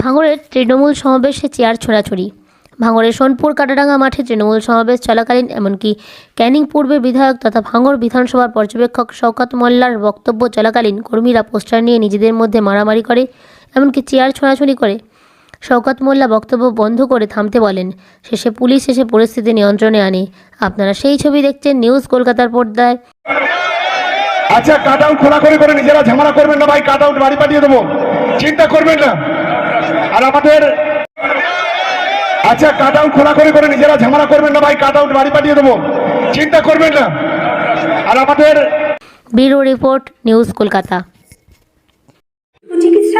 ভাঙড়ের তৃণমূল সমাবেশে চেয়ার ছোড়াছড়ি। ভাঙড়ের সোনপুর, কাটাডাঙ্গা মাঠে তৃণমূল সমাবেশ চলাকালীন, এমনকি ক্যানিং পূর্বে বিধায়ক তথা ভাঙড় বিধানসভার পর্যবেক্ষক শওকত মোল্লার বক্তব্য চলাকালীন কর্মীরা পোস্টার নিয়ে নিজেদের মধ্যে মারামারি করে। এমনকি চেয়ার ছোড়াছড়ি করে। শওকত মোল্লা বক্তব্য বন্ধ করে থামতে বলেন শেষে পুলিশ এসে পরিস্থিতি নিয়ন্ত্রণে আনে। আপনারা সেই ছবি দেখছেন নিউজ কলকাতার পর্দায়। আচ্ছা কাট আউট খোলাখুলি করে নিজেরা ঝামেলা করবেন না ভাই কাট আউট বাড়ি পাঠিয়ে দেবো। চিন্তা করবেন না। আর আমাদের আচ্ছা কাট আউট খোলাখুলি করে নিজেরা ঝামেলা করবেন না ভাই কাট আউট বাড়ি পাঠিয়ে দেবো। চিন্তা করবেন না। আর আমাদের ব্যুরো রিপোর্ট নিউজ কলকাতা।